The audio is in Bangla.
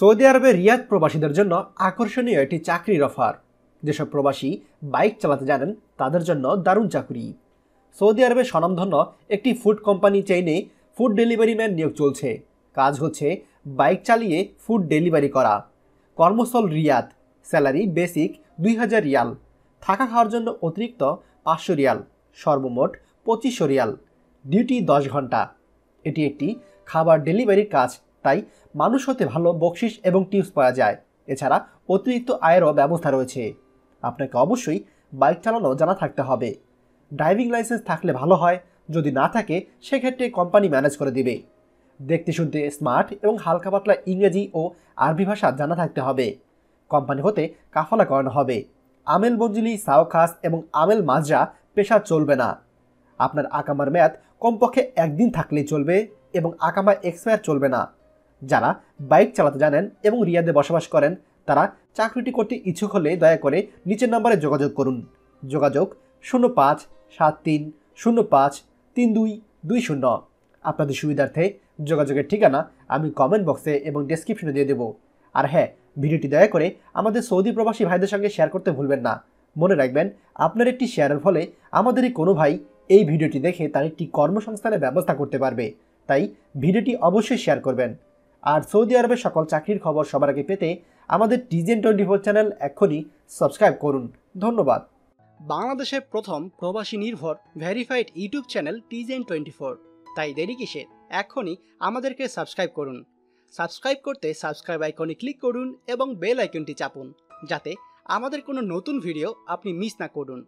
সৌদি আরবে রিয়াদ প্রবাসীদের জন্য আকর্ষণীয় একটি চাকরির অফার। যেসব প্রবাসী বাইক চালাতে জানেন, তাদের জন্য দারুণ চাকরি। সৌদি আরবে স্বনামধন্য একটি ফুড কোম্পানি চেইনে ফুড ডেলিভারি ম্যান নিয়োগ চলছে। কাজ হচ্ছে বাইক চালিয়ে ফুড ডেলিভারি করা। কর্মস্থল রিয়াদ। স্যালারি বেসিক দুই হাজার রিয়াল। থাকা খাওয়ার জন্য অতিরিক্ত পাঁচশো রিয়াল। সর্বমোট পঁচিশশো রিয়াল। ডিউটি দশ ঘণ্টা। এটি একটি খাবার ডেলিভারির কাজ। তাই মানুষ হতে ভালো বকশিস এবং টিপস পাওয়া যায়। এছাড়া অতিরিক্ত আয়েরও ব্যবস্থা রয়েছে। আপনাকে অবশ্যই বাইক চালানো জানা থাকতে হবে। ড্রাইভিং লাইসেন্স থাকলে ভালো হয়, যদি না থাকে, সেক্ষেত্রে কোম্পানি ম্যানেজ করে দিবে। দেখতে শুনতে স্মার্ট এবং হালকা পাতলা ইংরেজি ও আরবি ভাষা জানা থাকতে হবে। কোম্পানি হতে কাফালা করানো হবে। আমেল মঞ্জুলি সাওখাস এবং আমেল মাজরা পেশা চলবে না। আপনার আকামার মেয়াদ কমপক্ষে একদিন থাকলেই চলবে এবং আকামা এক্সপায়ার চলবে না। যারা বাইক চালাতে জানেন এবং রিয়াদে বসবাস করেন, তারা চাকরিটি করতে ইচ্ছুক হলে দয়া করে নিচের নম্বরে যোগাযোগ করুন। যোগাযোগ শূন্য পাঁচ সাত তিন, শূন্য পাঁচ, তিন দুই দুই শূন্য। আপনাদের সুবিধার্থে যোগাযোগের ঠিকানা আমি কমেন্ট বক্সে এবং ডেসক্রিপশনে দিয়ে দেবো। আর হ্যাঁ ভিডিওটি দয়া করে আমাদের সৌদি প্রবাসী ভাইদের সঙ্গে শেয়ার করতে ভুলবেন না। মনে রাখবেন, আপনার একটি শেয়ারের ফলে আমাদেরই কোনো ভাই এই ভিডিওটি দেখে তার একটি কর্মসংস্থানের ব্যবস্থা করতে পারবে। তাই ভিডিওটি অবশ্যই শেয়ার করবেন। আর সৌদি আরবের সকল চাকরির খবর সবার আগে পেতে আমাদের টিজেন টোয়েন্টি ফোর চ্যানেল এখনই সাবস্ক্রাইব করুন। ধন্যবাদ। বাংলাদেশের প্রথম প্রবাসী নির্ভর ভেরিফাইড ইউটিউব চ্যানেল টিজেন টোয়েন্টি ফোর তাই দেরি কিসের এখনই আমাদেরকে সাবস্ক্রাইব করুন। সাবস্ক্রাইব করতে সাবস্ক্রাইব আইকনে ক্লিক করুন এবং বেল আইকনটি চাপুন, যাতে আমাদের কোনো নতুন ভিডিও আপনি মিস না করুন।